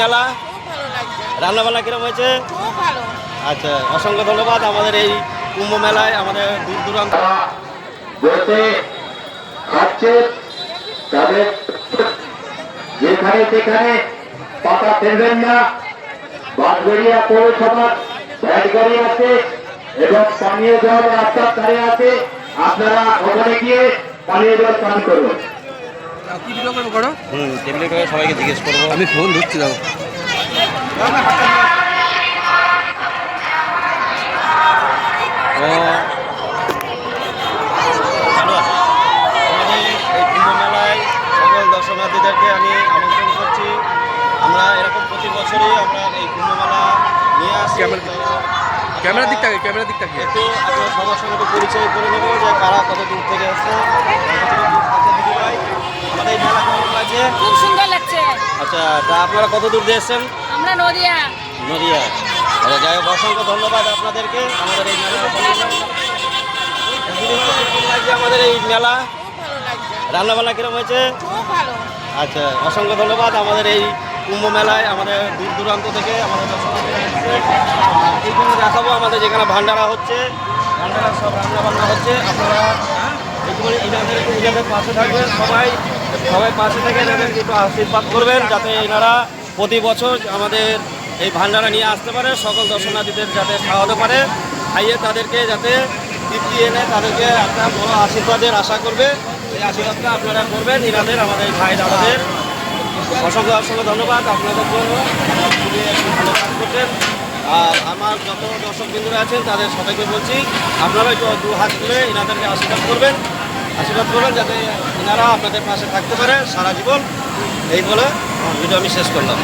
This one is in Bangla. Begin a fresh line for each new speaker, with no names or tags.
মেলা?
খুব ভালো লাগছে
রান্না বান্না কিরম হয়েছে? আচ্ছা অসংখ্য ধন্যবাদ আমাদের এই কুম্ভ মেলায়, আমাদের দূর দূরান্ত
যেখানে সেখানে পাতা ফেলবেন না। বাঁশগড়িয়া পৌরসভার ভ্যাট গাড়ি আছে এবং পানীয় জল রাস্তার ধারে আছে। আপনারা ওখানে গিয়ে পানীয় জল পান করুন।
কি ভিডিও করব করো
হুম টেবিলে করে সবাইকে জিজ্ঞেস করব।
আমি ফোন ধরছি দাও
ও এই কুম্ভ মেলায় সকল দর্শনার্থীদেরকে আমি আমন্ত্রণ করছি আমরা এরকম প্রতি বছরই আমরা এই কুম্ভ মেলা নিয়ে আসি
ক্যামেরা- ক্যামেরার দিক থেকে ক্যামেরার দিক থেকে
একটু আপনার সবার সঙ্গে পরিচয় করে নেব যে কারা কত দূর থেকে এসছে আচ্ছা দিদিভাই আমাদের এই মেলা কেমন লাগছে?
খুব সুন্দর লাগছে।
আচ্ছা তা আপনারা কত দূর দিয়ে এসছেন?
আমরা নদিয়া।
নদিয়া। আচ্ছা যাই হোক অসংখ্য ধন্যবাদ আপনাদেরকে। আমাদের এই মেলা লাগছে আমাদের এই মেলা
খুব ভালো লাগছে
রান্না বান্না কিরম হয়েছে? আচ্ছা অসংখ্য ধন্যবাদ আমাদের এই কুম্ভ মেলায় আমাদের দূর দূরান্ত থেকে আমাদের। এইখানে দেখাবো আমাদের যেখানে ভান্ডারা হচ্ছে। ভান্ডারা সব রান্না বান্না হচ্ছে। আপনারা এনাদের পাশে থাকবেন সবাই। সবাই পাশে থেকে একটু আশীর্বাদ করবেন যাতে এনারা প্রতি বছর আমাদের এই ভান্ডারা নিয়ে আসতে পারে, সকল দর্শনার্থীদের যাতে খাওয়াতে পারে। খাইয়ে তাদেরকে যাতে তৃপ্তি এনে তাদেরকে একটা বড় আশীর্বাদের আশা করবে। এই আশীর্বাদটা আপনারা করবেন, এনাদের, আমাদের ভাই আমাদের অসংখ্য অসংখ্য ধন্যবাদ আপনাদের জন্য। খুবই ভালো কাজ করছেন। আর আমার যত দর্শক বিন্দুরা আছেন, তাদের সবাইকে বলছি আপনারা একটু দু হাত তুলে এনাদেরকে আশীর্বাদ করবেন। আশীর্বাদ করবেন যাতে এনারা আপনাদের পাশে থাকতে পারে সারা জীবন। এই বলে ভিডিও আমি শেষ করলাম।